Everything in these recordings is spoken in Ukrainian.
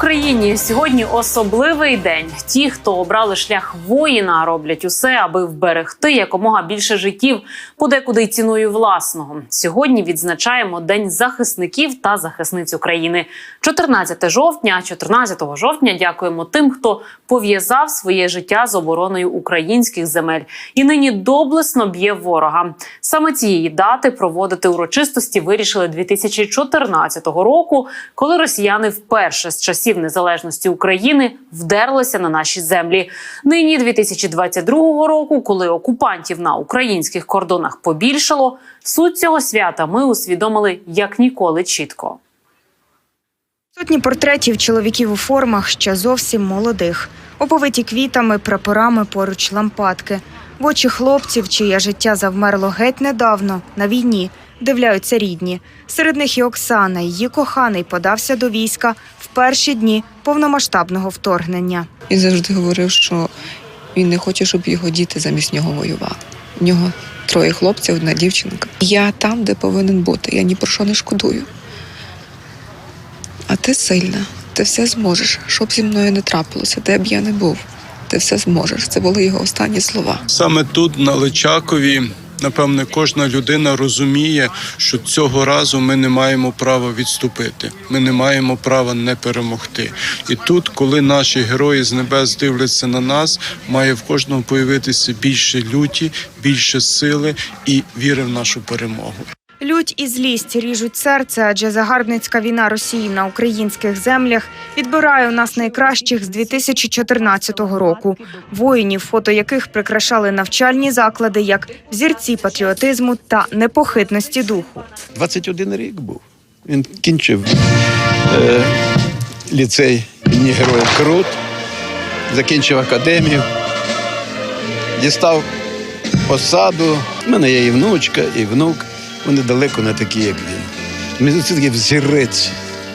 Україні! Сьогодні особливий день. Ті, хто обрали шлях воїна, роблять усе, аби вберегти якомога більше життів, подекуди й ціною власного. Сьогодні відзначаємо День захисників та захисниць України. 14 жовтня, 14 жовтня. Дякуємо тим, хто пов'язав своє життя з обороною українських земель і нині доблесно б'є ворога. Саме цієї дати проводити урочистості вирішили 2014 року, коли росіяни вперше з часів незалежності України вдерлися на наші землі. Нині 2022 року, коли окупантів на українських кордонах побільшало, суть цього свята ми усвідомили як ніколи чітко. Сотні портретів чоловіків у формах ще зовсім молодих, оповиті квітами, прапорами поруч лампадки. В очі хлопців, чиє життя завмерло геть недавно на війні, дивляються рідні. Серед них і Оксана, її коханий подався до війська перші дні повномасштабного вторгнення. І завжди говорив, що він не хоче, щоб його діти замість нього воювали. У нього троє хлопців, одна дівчинка. Я там, де повинен бути. Я ні про що не шкодую. А ти сильна, ти все зможеш. Що б зі мною не трапилося, де б я не був. Ти все зможеш. Це були його останні слова. Саме тут, на Личакові, напевне, кожна людина розуміє, що цього разу ми не маємо права відступити. Ми не маємо права не перемогти. І тут, коли наші герої з небес дивляться на нас, має в кожного появитися більше люті, більше сили і віри в нашу перемогу. Лють і злість ріжуть серце, адже загарбницька війна Росії на українських землях відбирає у нас найкращих з 2014 року. Воїнів, фото яких прикрашали навчальні заклади як взірці патріотизму та непохитності духу. 21 рік був. Він кінчив е, ліцей імені Героїв Крут, закінчив академію, дістав посаду. У мене є і внучка, і внук. Вони далеко не такі, як він. Ми це таки взірець.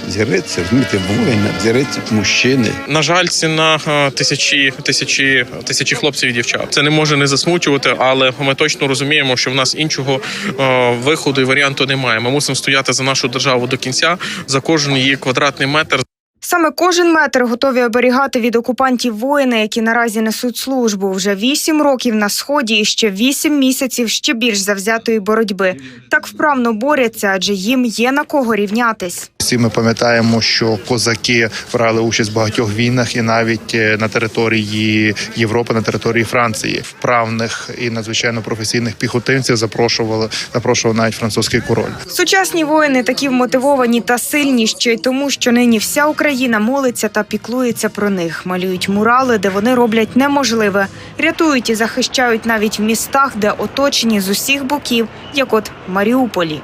Зіреться, розумієте, воїна, взірець мужчини. На жаль, ціна е, тисячі, тисячі, тисячі хлопців і дівчат. Це не може не засмучувати, але ми точно розуміємо, що в нас іншого е, виходу і варіанту немає. Ми мусимо стояти за нашу державу до кінця за кожен її квадратний метр. Саме кожен метр готові оберігати від окупантів воїни, які наразі несуть службу вже вісім років на сході і ще вісім місяців ще більш завзятої боротьби. Так вправно борються, адже їм є на кого рівнятись. Всі ми пам'ятаємо, що козаки брали участь в багатьох війнах і навіть е, на території Європи, на території Франції. Вправних і надзвичайно професійних піхотинців запрошували запрошував навіть французький король. Сучасні воїни такі вмотивовані та сильні ще й тому, що нині вся Україна молиться та піклується про них. Малюють мурали, де вони роблять неможливе, рятують і захищають навіть в містах, де оточені з усіх боків, як от Маріуполі.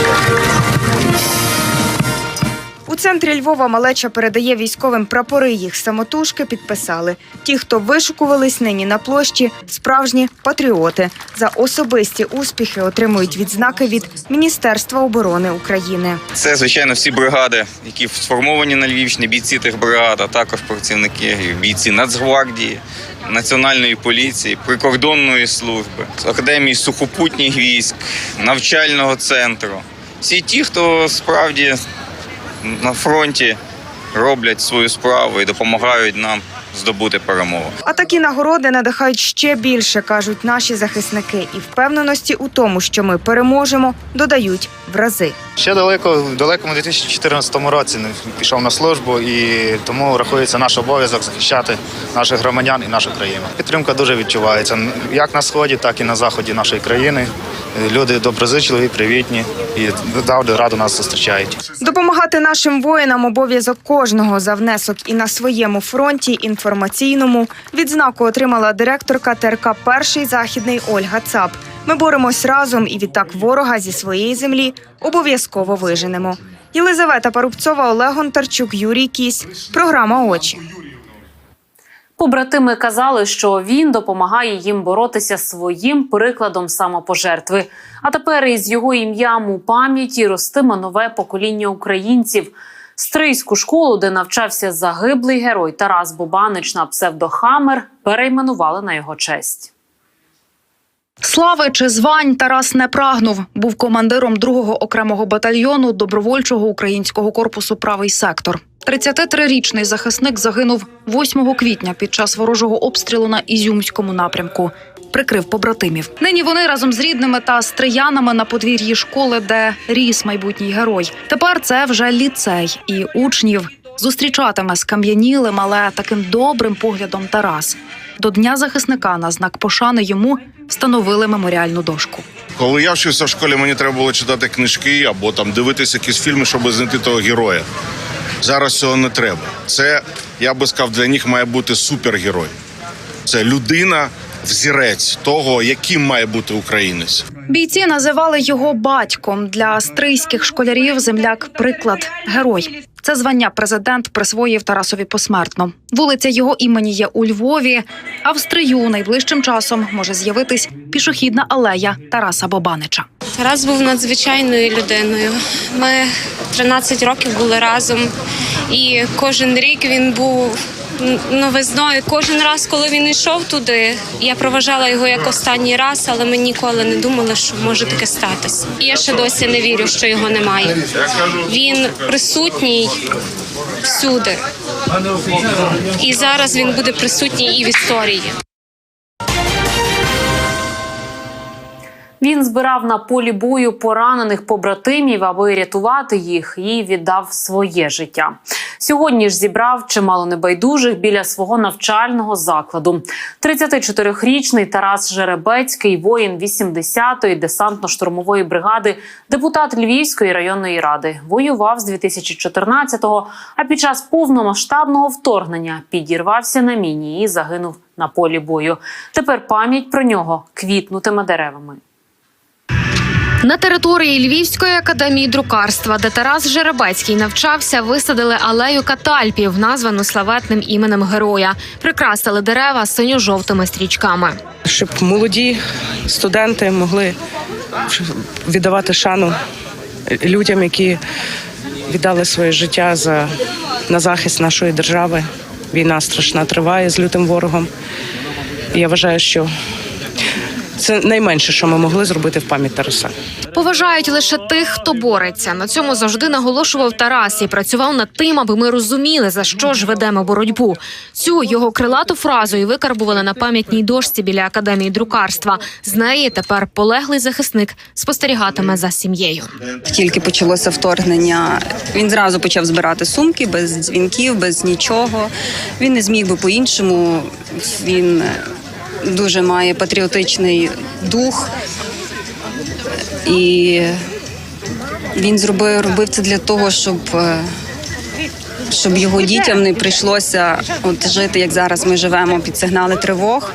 Thank you. У центрі Львова малеча передає військовим прапори. Їх самотужки підписали. Ті, хто вишукувались нині на площі, справжні патріоти. За особисті успіхи отримують відзнаки від Міністерства оборони України. Це, звичайно, всі бригади, які сформовані на Львівщині, бійці тих бригад, а також працівники, бійці Нацгвардії, Національної поліції, прикордонної служби, академії сухопутніх військ, навчального центру. Всі ті, хто справді на фронті роблять свою справу і допомагають нам здобути перемогу. А такі нагороди надихають ще більше, кажуть наші захисники, і впевненості у тому, що ми переможемо, додають в рази. Ще далеко, в далекому 2014 році не пішов на службу, і тому рахується наш обов'язок захищати наших громадян і нашу країну. Підтримка дуже відчувається як на сході, так і на заході нашої країни. Люди доброзичливі, привітні і завжди радо нас зустрічають. Допомагати нашим воїнам обов'язок кожного за внесок і на своєму фронті інформаційному відзнаку отримала директорка ТРК Перший західний Ольга Цап. Ми боремось разом і відтак ворога зі своєї землі обов'язково виженемо. Єлизавета Парубцова, Олег Гонтарчук, Юрій Кісь. Програма Очі. Побратими казали, що він допомагає їм боротися своїм прикладом самопожертви. А тепер із його ім'ям у пам'яті ростиме нове покоління українців. Стрийську школу, де навчався загиблий герой Тарас Бубанич на псевдохамер, перейменували на його честь. Слави чи звань Тарас не прагнув. Був командиром другого окремого батальйону добровольчого українського корпусу Правий сектор. 33-річний захисник загинув 8 квітня під час ворожого обстрілу на Ізюмському напрямку. Прикрив побратимів. Нині вони разом з рідними та стріянами на подвір'ї школи, де ріс майбутній герой. Тепер це вже ліцей і учнів зустрічатиме скам'янілим, але таким добрим поглядом Тарас. До дня захисника на знак пошани йому встановили меморіальну дошку. Коли я вчився в школі, мені треба було читати книжки або там дивитися якісь фільми, щоб знайти того героя. Зараз цього не треба. Це, я би сказав, для них має бути супергерой. Це людина, взірець того, яким має бути українець. Бійці називали його батьком для стрийських школярів. Земляк приклад герой. Це звання президент присвоїв Тарасові посмертно. Вулиця його імені є у Львові. А в Стрию найближчим часом може з'явитись пішохідна алея Тараса Бобанича. Тарас був надзвичайною людиною. Ми 13 років були разом, і кожен рік він був новизною. Кожен раз, коли він йшов туди, я проважала його як останній раз, але ми ніколи не думали, що може таке статися. І я ще досі не вірю, що його немає. Він присутній всюди. І зараз він буде присутній і в історії. Він збирав на полі бою поранених побратимів, аби рятувати їх, і віддав своє життя. Сьогодні ж зібрав чимало небайдужих біля свого навчального закладу. 34-річний Тарас Жеребецький, воїн 80-ї десантно-штурмової бригади, депутат Львівської районної ради, воював з 2014-го, а під час повномасштабного вторгнення підірвався на міні і загинув на полі бою. Тепер пам'ять про нього квітнутиме деревами. На території Львівської академії друкарства, де Тарас Жеребецький навчався, висадили алею катальпів, названу славетним іменем героя. Прикрасили дерева синьо-жовтими стрічками. щоб молоді студенти могли віддавати шану людям, які віддали своє життя за на захист нашої держави. Війна страшна триває з лютим ворогом. Я вважаю, що це найменше, що ми могли зробити в пам'ять Тараса. Поважають лише тих, хто бореться. На цьому завжди наголошував Тарас і працював над тим, аби ми розуміли, за що ж ведемо боротьбу. Цю його крилату фразу і викарбували на пам'ятній дошці біля академії друкарства. З неї тепер полеглий захисник спостерігатиме за сім'єю. Тільки почалося вторгнення. Він зразу почав збирати сумки без дзвінків, без нічого. Він не зміг би по-іншому. Він дуже має патріотичний дух. І він зробив робив це для того, щоб, е, щоб його дітям не прийшлося от жити, як зараз ми живемо під сигнали тривог.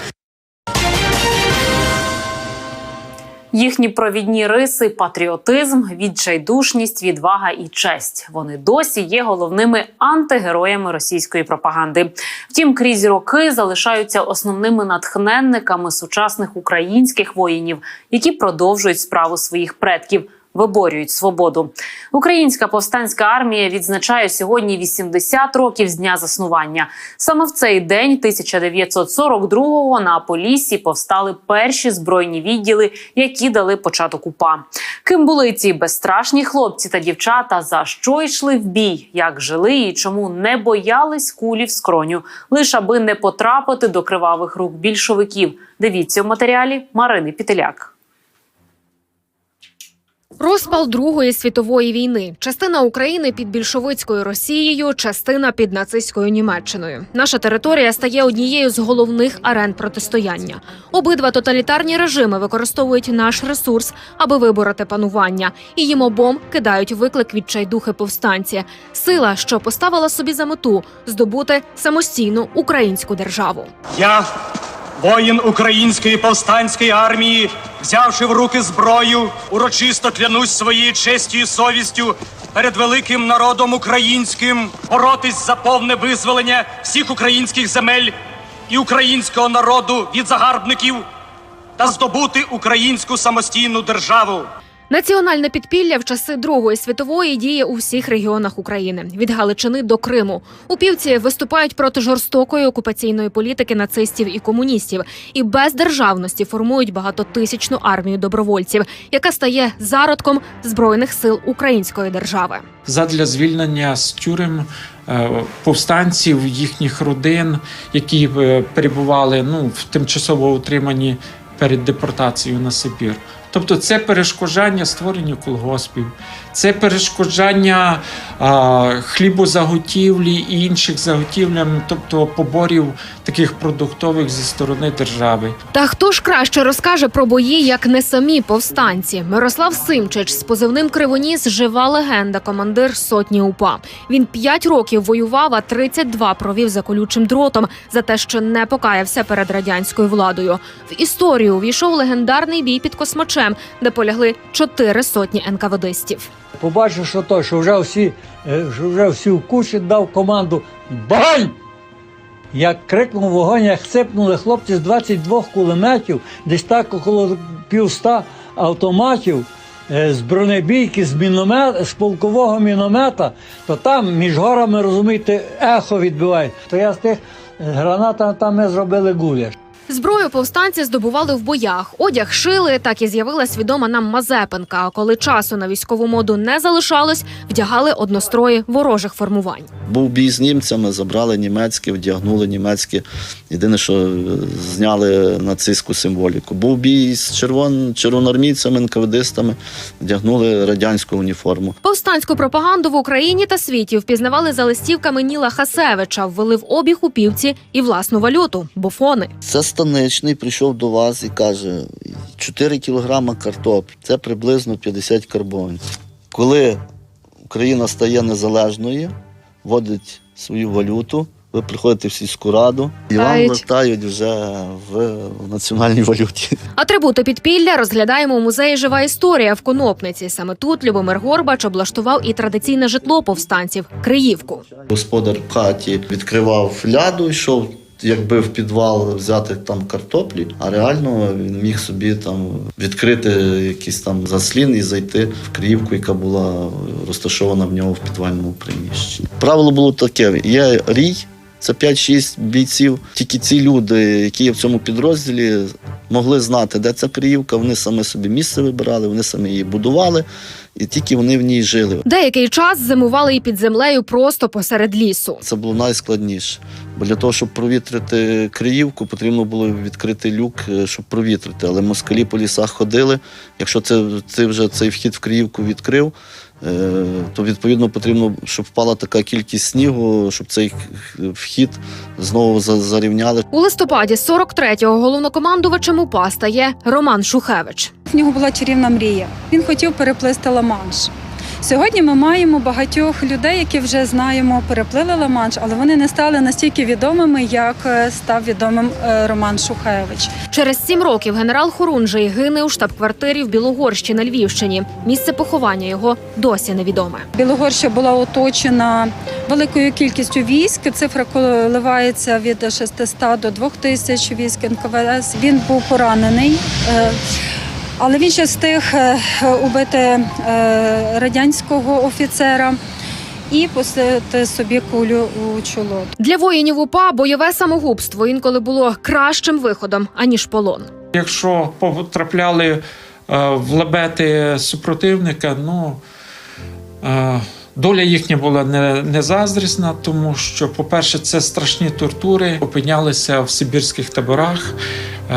Їхні провідні риси патріотизм, відчайдушність, відвага і честь. Вони досі є головними антигероями російської пропаганди. Втім, крізь роки залишаються основними натхненниками сучасних українських воїнів, які продовжують справу своїх предків. Виборюють свободу. Українська повстанська армія відзначає сьогодні 80 років з дня заснування. Саме в цей день, 1942-го, на Поліссі повстали перші збройні відділи, які дали початок УПА. Ким були ці безстрашні хлопці та дівчата? За що йшли в бій? Як жили і чому не боялись кулі в скроню, лише аби не потрапити до кривавих рук більшовиків? Дивіться у матеріалі Марини Пітеляк. Розпал Другої світової війни. Частина України під більшовицькою Росією, частина під нацистською Німеччиною. Наша територія стає однією з головних арен протистояння. Обидва тоталітарні режими використовують наш ресурс, аби вибороти панування, і їм обом кидають виклик відчайдухи повстанці. Сила, що поставила собі за мету здобути самостійну українську державу. Я, воїн української повстанської армії, взявши в руки зброю, урочисто клянусь своєю честю і совістю перед великим народом українським боротись за повне визволення всіх українських земель і українського народу від загарбників та здобути українську самостійну державу. Національне підпілля в часи Другої світової діє у всіх регіонах України від Галичини до Криму. Упівці виступають проти жорстокої окупаційної політики нацистів і комуністів і без державності формують багатотисячну армію добровольців, яка стає зародком збройних сил української держави. задля звільнення з тюрем е, повстанців, їхніх родин, які е, перебували ну, в тимчасово утриманні перед депортацією на Сибір. Тобто це перешкоджання створенню колгоспів, це перешкоджання а, хлібозаготівлі і інших заготівлям, тобто поборів таких продуктових зі сторони держави. Та хто ж краще розкаже про бої, як не самі повстанці? Мирослав Симчич з позивним Кривоніс жива легенда, командир сотні УПА. Він п'ять років воював, а 32 провів за колючим дротом за те, що не покаявся перед радянською владою. В історію увійшов легендарний бій під Космачем, де полягли чотири сотні НКВДистів. Побачив, що той, що вже всі, е, що вже всі в кучі дав команду Багань! Як крикнув вогонь, як ципнули хлопці з 22 кулеметів, десь так около півста автоматів е, з бронебійки, з міномет, з полкового міномета, то там між горами, розумієте, ехо відбиває. То я з тих е, гранатами там ми зробили гуляш. Зброю повстанці здобували в боях. Одяг шили, так і з'явилась відома нам Мазепинка. А коли часу на військову моду не залишалось, вдягали однострої ворожих формувань. Був бій з німцями, забрали німецьке, вдягнули німецьке. Єдине, що е, зняли нацистську символіку. Був бій з червон, червоноармійцями, НКВДистами, вдягнули радянську уніформу. Повстанську пропаганду в Україні та світі впізнавали за листівками Ніла Хасевича, ввели в обіг у півці і власну валюту бофони. Це станичний прийшов до вас і каже: 4 кілограма картоп це приблизно 50 карбованців. Коли Україна стає незалежною, вводить свою валюту, ви приходите в сільську раду і вам Вертають. вертають вже в, в національній валюті. Атрибути підпілля розглядаємо у музеї Жива історія в Конопниці. Саме тут Любомир Горбач облаштував і традиційне житло повстанців Криївку. Господар в хаті відкривав ляду, йшов. Якби в підвал взяти там картоплі, а реально він міг собі там відкрити якийсь там заслін і зайти в Криївку, яка була розташована в нього в підвальному приміщенні. Правило було таке: є рій, це 5-6 бійців. Тільки ці люди, які є в цьому підрозділі, могли знати, де ця Криївка. Вони саме собі місце вибирали, вони самі її будували, і тільки вони в ній жили. Деякий час зимували і під землею просто посеред лісу. Це було найскладніше. Бо для того, щоб провітрити Криївку, потрібно було відкрити люк, е, щоб провітрити. Але москалі по лісах ходили. Якщо це, ти вже цей вхід в Криївку відкрив, то відповідно потрібно, щоб впала така кількість снігу, щоб цей вхід знову за- зарівняли. У листопаді 43-го головнокомандувачем УПА стає Роман Шухевич. В нього була чарівна мрія. Він хотів переплисти Ла-Манш. Сьогодні ми маємо багатьох людей, які вже знаємо, переплили Ла-Манш, але вони не стали настільки відомими, як е, став відомим е, Роман Шухевич. Через сім років генерал Хорунжий гине у штаб-квартирі в Білогорщі на Львівщині. Місце поховання його досі невідоме. Білогорща була оточена великою кількістю військ. Цифра коливається від 600 до 2000 військ НКВС. Він був поранений. Але він ще встиг е, убити е, радянського офіцера і посадити собі кулю у чоло. Для воїнів УПА бойове самогубство інколи було кращим виходом аніж полон. Якщо потрапляли е, в лабети супротивника, ну доля їхня була не, не заздрісна, тому що, по-перше, це страшні тортури. Опинялися в сибірських таборах,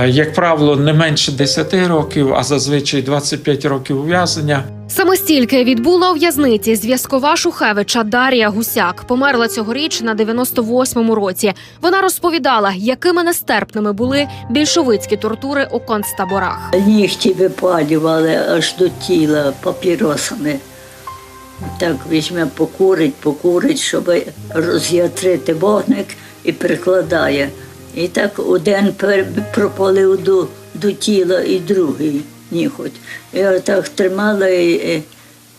як правило, не менше 10 років, а зазвичай 25 років ув'язнення. Саме стільки відбула у в'язниці зв'язкова Шухевича Дар'я Гусяк. Померла цьогоріч на 98-му році. Вона розповідала, якими нестерпними були більшовицькі тортури у концтаборах. Нігті випалювали аж до тіла папіросами. Так візьме покурить, покурить, щоб роз'ятрити вогник і прикладає. І так один пропалив до, до тіла і другий ніхоть. Я так тримала і, і,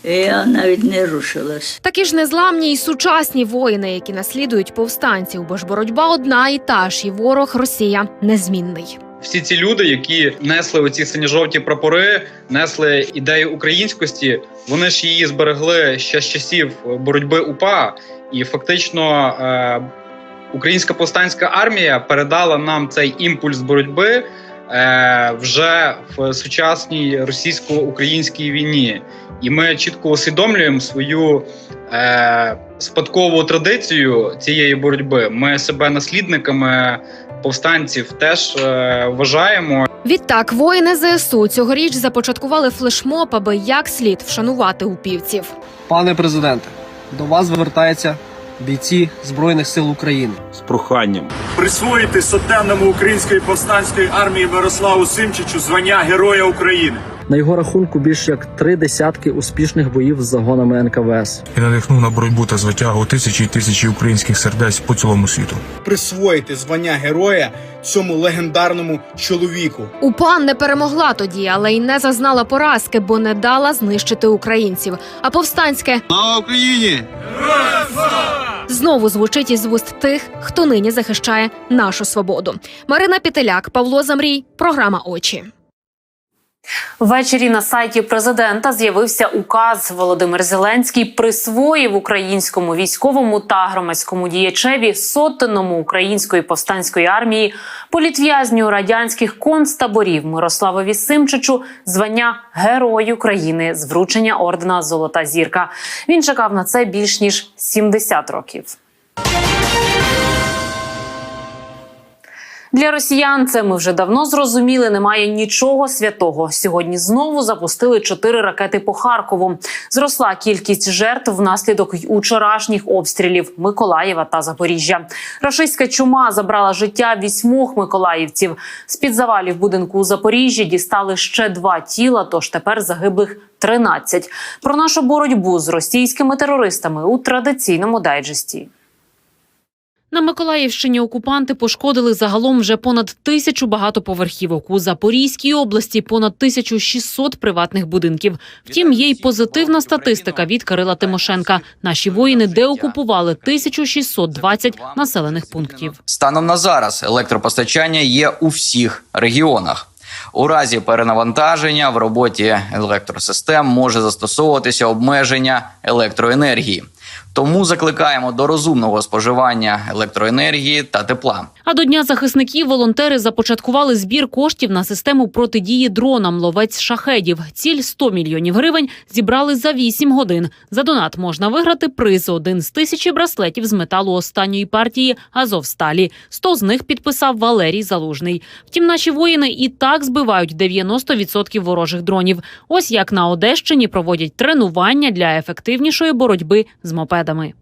і я навіть не рушилась. Такі ж незламні й сучасні воїни, які наслідують повстанців, бо ж боротьба одна і та ж, і ворог Росія незмінний. всі ці люди, які несли оці синьо-жовті прапори, несли ідею українськості, вони ж її зберегли ще з часів боротьби УПА, і фактично е, українська повстанська армія передала нам цей імпульс боротьби е, вже в сучасній російсько-українській війні. І ми чітко усвідомлюємо свою е, спадкову традицію цієї боротьби. Ми себе наслідниками повстанців теж е, вважаємо. Відтак, воїни ЗСУ цьогоріч започаткували флешмоб, аби як слід вшанувати упівців. Пане президенте, до вас звертаються бійці Збройних сил України. з проханням. присвоїти сотенному української повстанської армії Мирославу Симчичу звання Героя України. На його рахунку більш як три десятки успішних боїв з загонами НКВС. і надихнув на боротьбу та звитягу тисячі і тисячі українських сердець по цілому світу. присвоїти звання героя цьому легендарному чоловіку. УПА не перемогла тоді, але й не зазнала поразки, бо не дала знищити українців. А повстанське Слава Україні! Знову звучить із вуст тих, хто нині захищає нашу свободу. Марина Пітеляк, Павло Замрій, програма Очі. Ввечері на сайті президента з'явився указ. Володимир Зеленський присвоїв українському військовому та громадському діячеві сотенному української повстанської армії політв'язню радянських концтаборів Мирославові Симчичу звання Герой України з вручення ордена Золота зірка. Він чекав на це більш ніж 70 років. Для росіян це ми вже давно зрозуміли. Немає нічого святого. Сьогодні знову запустили чотири ракети по Харкову. Зросла кількість жертв внаслідок учорашніх обстрілів Миколаєва та Запоріжжя. Рашистська чума забрала життя вісьмох миколаївців. З під завалів будинку у Запоріжжі дістали ще два тіла. Тож тепер загиблих 13. Про нашу боротьбу з російськими терористами у традиційному дайджесті. На Миколаївщині окупанти пошкодили загалом вже понад тисячу багатоповерхівок. У Запорізькій області понад 1600 приватних будинків. Втім, є й позитивна статистика від Кирила Тимошенка. Наші воїни деокупували 1620 населених пунктів. Станом на зараз електропостачання є у всіх регіонах. У разі перенавантаження в роботі електросистем може застосовуватися обмеження електроенергії. Тому закликаємо до розумного споживання електроенергії та тепла. А до дня захисників волонтери започаткували збір коштів на систему протидії дронам ловець шахедів. Ціль 100 мільйонів гривень зібрали за 8 годин. За донат можна виграти приз один з тисячі браслетів з металу останньої партії Азовсталі. 100 з них підписав Валерій Залужний. Втім, наші воїни і так збивають 90% ворожих дронів. Ось як на Одещині проводять тренування для ефективнішої боротьби з мопедами.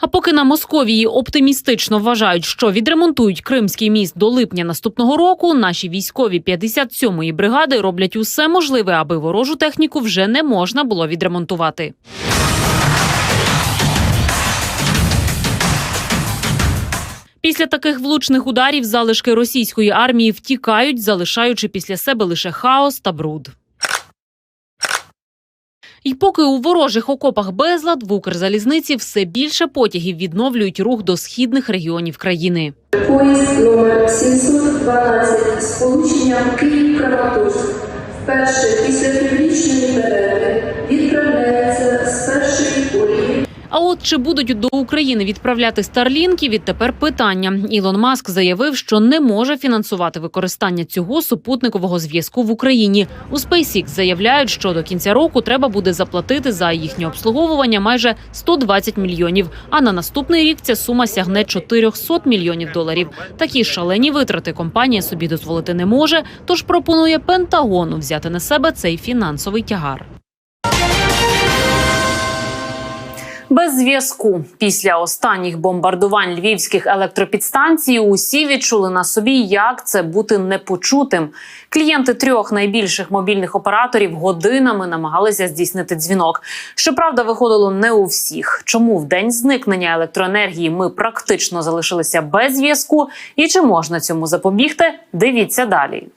А поки на Московії оптимістично вважають, що відремонтують Кримський міст до липня наступного року, наші військові 57-ї бригади роблять усе можливе, аби ворожу техніку вже не можна було відремонтувати. Після таких влучних ударів залишки російської армії втікають, залишаючи після себе лише хаос та бруд. І поки у ворожих окопах безлад в Укрзалізниці все більше потягів відновлюють рух до східних регіонів країни. Поїзд номер 712 з сполученням Київ-Краматорськ вперше після північної перерви відправляється з першої колії. А от чи будуть до України відправляти старлінки, відтепер питання. Ілон Маск заявив, що не може фінансувати використання цього супутникового зв'язку в Україні. У SpaceX заявляють, що до кінця року треба буде заплатити за їхнє обслуговування майже 120 мільйонів. А на наступний рік ця сума сягне 400 мільйонів доларів. Такі шалені витрати компанія собі дозволити не може, тож пропонує Пентагону взяти на себе цей фінансовий тягар. Без зв'язку після останніх бомбардувань львівських електропідстанцій усі відчули на собі, як це бути непочутим. Клієнти трьох найбільших мобільних операторів годинами намагалися здійснити дзвінок. Щоправда, виходило не у всіх. Чому в день зникнення електроенергії ми практично залишилися без зв'язку, і чи можна цьому запобігти? Дивіться далі.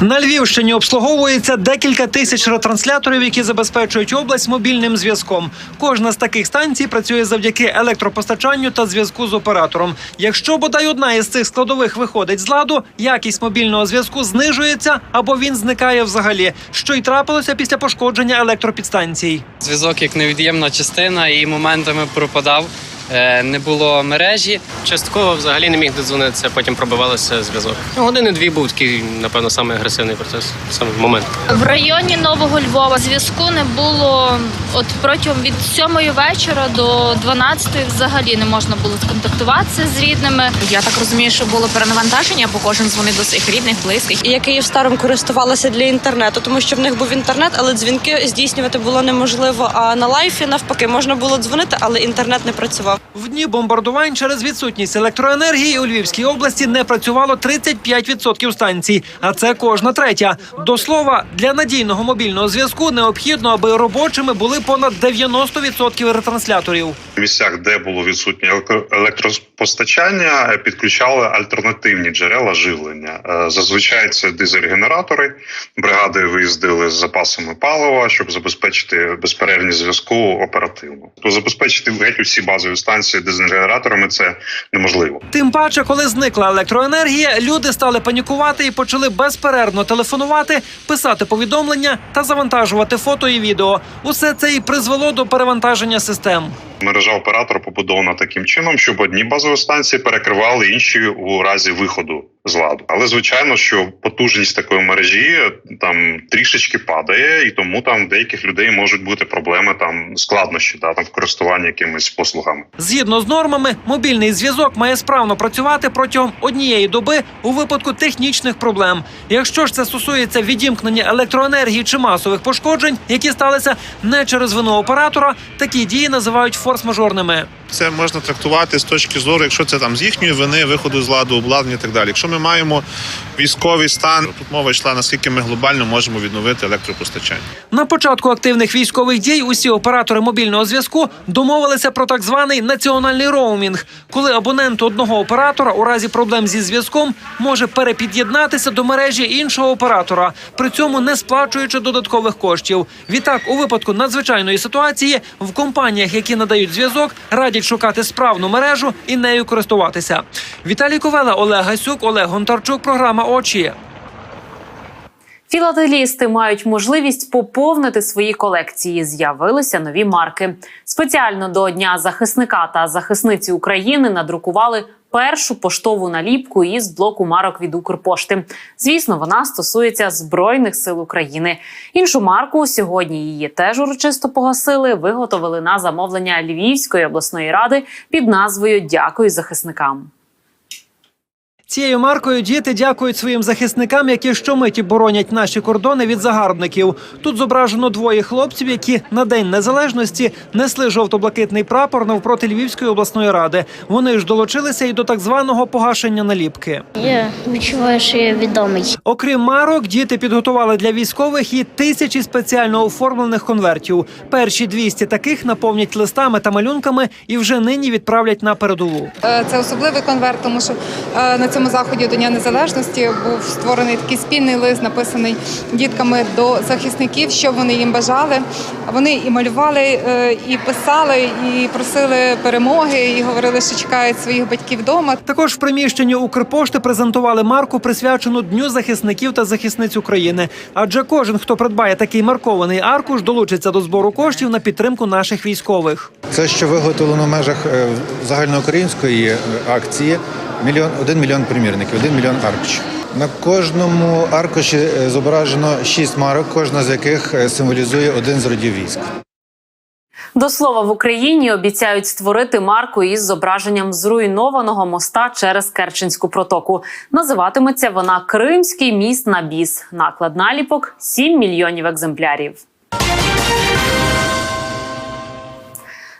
На Львівщині обслуговується декілька тисяч ретрансляторів, які забезпечують область мобільним зв'язком. Кожна з таких станцій працює завдяки електропостачанню та зв'язку з оператором. Якщо бодай одна із цих складових виходить з ладу, якість мобільного зв'язку знижується або він зникає взагалі, що й трапилося після пошкодження електропідстанцій. Зв'язок як невід'ємна частина і моментами пропадав. Е, Не було мережі. Частково взагалі не міг додзвонитися, потім пробивалося зв'язок. Ну, Години-дві був такий, напевно, самий агресивний процес, саме момент. В районі Нового Львова зв'язку не було от протягом від 7 вечора до 12 взагалі не можна було сконтактуватися з рідними. Я так розумію, що було перенавантаження, бо кожен дзвонив до своїх рідних, близьких. Я Київстаром користувалася для інтернету, тому що в них був інтернет, але дзвінки здійснювати було неможливо. А на лайфі навпаки можна було дзвонити, але інтернет не працював. В дні бомбардувань через відсутність електроенергії у Львівській області не працювало 35% станцій, а це кожна третя. До слова, для надійного мобільного зв'язку необхідно, аби робочими були понад 90% ретрансляторів. В місцях, де було відсутнє електро- електропостачання, е, підключали альтернативні джерела живлення. Е, Зазвичай це дизель-генератори. Бригади виїздили з запасами палива, щоб забезпечити безперервність зв'язку оперативно. То забезпечити геть усі базові станції дизель-генераторами це неможливо. Тим паче, коли зникла електроенергія, люди стали панікувати і почали безперервно телефонувати, писати повідомлення та завантажувати фото і відео. Усе це і призвело до перевантаження систем. Мережа оператора побудована таким чином, щоб одні базові станції перекривали інші у разі виходу з ладу. Але звичайно, що потужність такої мережі там трішечки падає, і тому там деяких людей можуть бути проблеми там складнощі, да там в користуванні якимись послугами. Згідно з нормами, мобільний зв'язок має справно працювати протягом однієї доби у випадку технічних проблем. Якщо ж це стосується відімкнення електроенергії чи масових пошкоджень, які сталися не через вину оператора, такі дії називають форс-мажорними. Це можна трактувати з точки зору, якщо це там з їхньої вини, виходу з ладу, обладнання і так далі. Якщо ми маємо військовий стан, тут мова йшла наскільки ми глобально можемо відновити електропостачання. На початку активних військових дій усі оператори мобільного зв'язку домовилися про так званий національний роумінг, коли абонент одного оператора у разі проблем зі зв'язком може перепід'єднатися до мережі іншого оператора, при цьому не сплачуючи додаткових коштів. Відтак, у випадку надзвичайної ситуації в компаніях, які надають зв'язок, радять шукати справну мережу і нею користуватися. Віталій Ковела, Олег Гасюк, Олег Гонтарчук. Програма очі. Філателісти мають можливість поповнити свої колекції. З'явилися нові марки. Спеціально до Дня захисника та захисниці України надрукували першу поштову наліпку із блоку марок від Укрпошти. Звісно, вона стосується збройних сил України. Іншу марку сьогодні її теж урочисто погасили. Виготовили на замовлення Львівської обласної ради під назвою Дякую захисникам. Цією маркою діти дякують своїм захисникам, які щомиті боронять наші кордони від загарбників. Тут зображено двоє хлопців, які на день незалежності несли жовто-блакитний прапор навпроти Львівської обласної ради. Вони ж долучилися і до так званого погашення наліпки. Я відчуваю, що я відомий. Окрім марок, діти підготували для військових і тисячі спеціально оформлених конвертів. Перші 200 таких наповнять листами та малюнками і вже нині відправлять на передову. Е, Це особливий конверт, тому що е, на цьому заході до Дня Незалежності був створений такий спільний лист, написаний дітками до захисників, що вони їм бажали. Вони і малювали, е, і писали, і просили перемоги, і говорили, що чекають своїх батьків вдома. Також в приміщенні Укрпошти презентували марку, присвячену Дню захисників та захисниць України. Адже кожен, хто придбає такий маркований аркуш, долучиться до збору коштів на підтримку наших військових. Це, що виготовлено в межах е, загальноукраїнської е, акції, мільйон один мільйон примірників, один мільйон аркушів. На кожному аркуші е, зображено шість марок, кожна з яких е, символізує один з родів військ. До слова, в Україні обіцяють створити марку із зображенням зруйнованого моста через Керченську протоку. Називатиметься вона Кримський міст на біс. Наклад наліпок 7 мільйонів екземплярів.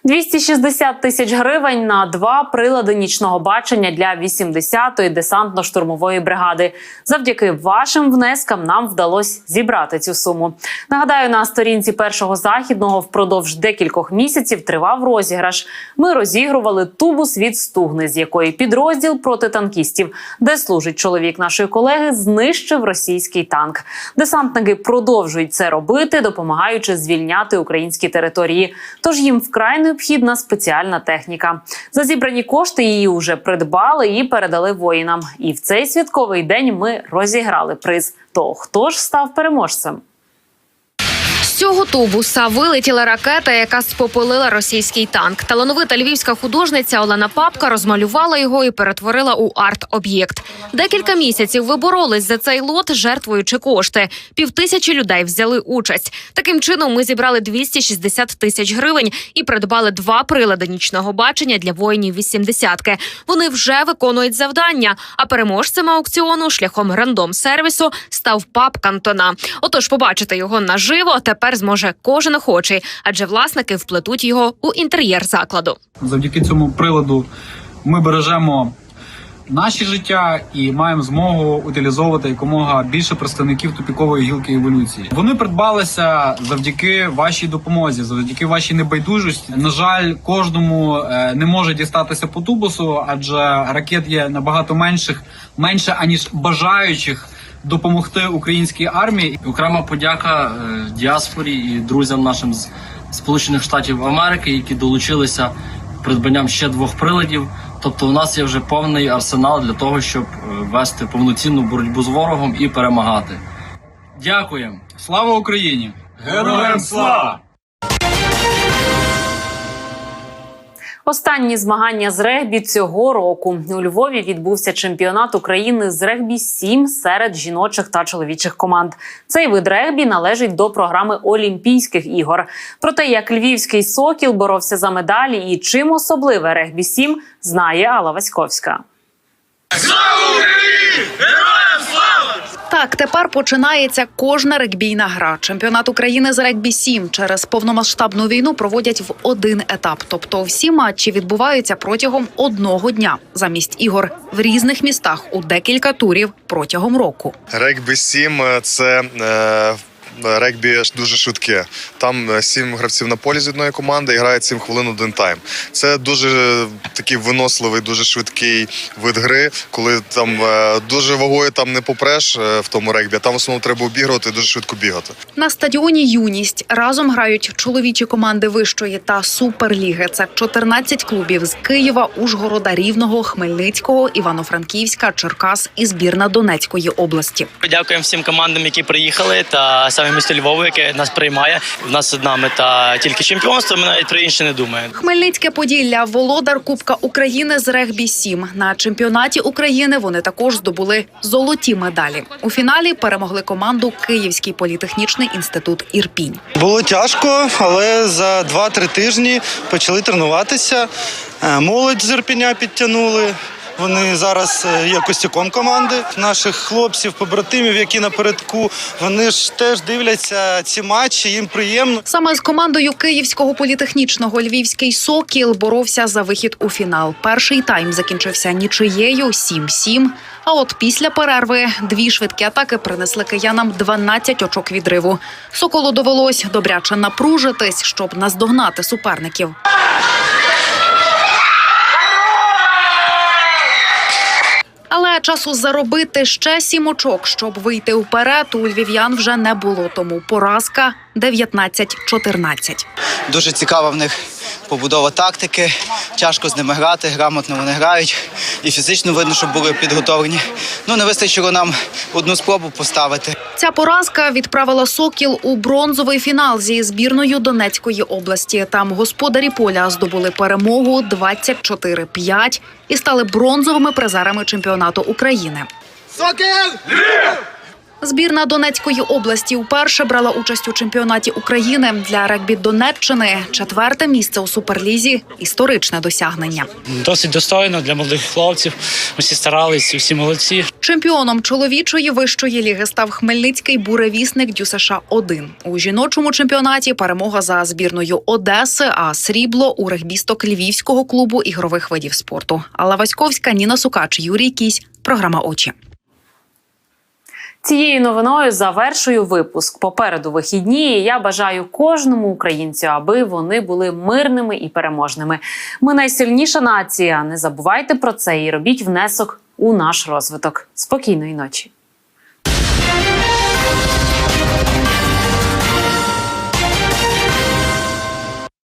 260 тисяч гривень на два прилади нічного бачення для 80-ї десантно-штурмової бригади. Завдяки вашим внескам нам вдалося зібрати цю суму. Нагадаю, на сторінці першого західного впродовж декількох місяців тривав розіграш. Ми розігрували тубус від стугни, з якої підрозділ протитанкістів, де служить чоловік нашої колеги, знищив російський танк. Десантники продовжують це робити, допомагаючи звільняти українські території. Тож їм вкрай необхідна спеціальна техніка. За зібрані кошти її вже придбали і передали воїнам. І в цей святковий день ми розіграли приз. То хто ж став переможцем? Цього тубуса вилетіла ракета, яка спопилила російський танк. Талановита львівська художниця Олена Папка розмалювала його і перетворила у арт-об'єкт. Декілька місяців ви боролись за цей лот, жертвуючи кошти. Півтисячі людей взяли участь. Таким чином ми зібрали 260 тисяч гривень і придбали два прилади нічного бачення для воїнів вісімдесятки. Вони вже виконують завдання. А переможцем аукціону шляхом рандом сервісу став пап Кантона. Отож, побачити його наживо тепер зможе кожен охочий, адже власники вплетуть його у інтер'єр закладу. Завдяки цьому приладу ми бережемо наші життя і маємо змогу утилізовувати якомога більше представників тупікової гілки еволюції. Вони придбалися завдяки вашій допомозі, завдяки вашій небайдужості. На жаль, кожному е, не може дістатися по тубусу, адже ракет є набагато менших, менше аніж бажаючих. Допомогти українській армії Окрема подяка е, діаспорі і друзям нашим з Сполучених Штатів Америки, які долучилися придбанням ще двох приладів. Тобто, у нас є вже повний арсенал для того, щоб е, вести повноцінну боротьбу з ворогом і перемагати. Дякуємо! Слава Україні! Героям слава! Останні змагання з регбі цього року у Львові відбувся чемпіонат України з регбі 7 серед жіночих та чоловічих команд. Цей вид регбі належить до програми Олімпійських ігор. Про те, як львівський сокіл боровся за медалі і чим особливе регбі 7 знає Алла Васьковська. Так, тепер починається кожна регбійна гра. Чемпіонат України з регбі 7 через повномасштабну війну проводять в один етап. Тобто всі матчі відбуваються протягом одного дня замість ігор в різних містах у декілька турів протягом року. Регбі 7 – це е, регбі дуже швидке. Там е, сім гравців на полі з одної команди і грають 7 хвилин один тайм. Це дуже е, такий виносливий, дуже швидкий вид гри, коли там е, дуже вагою там не попреш в тому регбі, а там в основному треба обігрувати і дуже швидко бігати. На стадіоні Юність разом грають чоловічі команди вищої та суперліги. Це 14 клубів з Києва, Ужгорода, Рівного, Хмельницького, Івано-Франківська, Черкас і збірна Донецької області. Дякуємо всім командам, які приїхали, та саме місто Львову, яке нас приймає. В нас одна мета тільки чемпіонство. Ми навіть про інше не думаємо. Хмельницьке Поділля, володар Кубка України з регбі 7 На чемпіонаті України вони також здобули золоті медалі. У фіналі перемогли команду Київський політехнічний інститут Ірпінь. Було тяжко, але за 2-3 тижні почали тренуватися. Е, Молодь з Ірпеня підтягнули. Вони зараз е, є костяком команди наших хлопців, побратимів, які напередку. Вони ж теж дивляться ці матчі. Їм приємно. Саме з командою Київського політехнічного Львівський Сокіл боровся за вихід у фінал. Перший тайм закінчився нічиєю 7-7. А от після перерви дві швидкі атаки принесли киянам 12 очок відриву. Соколу довелось добряче напружитись, щоб наздогнати суперників. Але часу заробити ще сім очок, щоб вийти вперед, у львів'ян вже не було. Тому поразка 19-14. Дуже цікава в них побудова тактики. Тяжко з ними грати, грамотно вони грають. І фізично видно, що були підготовлені. Ну не вистачило нам одну спробу поставити. Ця поразка відправила Сокіл у бронзовий фінал зі збірною Донецької області. Там господарі поля здобули перемогу 24-5 і стали бронзовими призерами чемпіонату України. Сокіл! Збірна Донецької області вперше брала участь у чемпіонаті України для регбі Донеччини. Четверте місце у суперлізі історичне досягнення. Досить достойно для молодих хлопців. Усі старались, усі молодці. Чемпіоном чоловічої вищої ліги став хмельницький буревісник ДЮСШ 1 У жіночому чемпіонаті перемога за збірною Одеси, а срібло у регбісток Львівського клубу ігрових видів спорту. Алла Васьковська, Ніна Сукач, Юрій Кісь. Програма очі. Цією новиною завершую випуск. Попереду вихідні. і Я бажаю кожному українцю, аби вони були мирними і переможними. Ми найсильніша нація. Не забувайте про це і робіть внесок у наш розвиток. Спокійної ночі.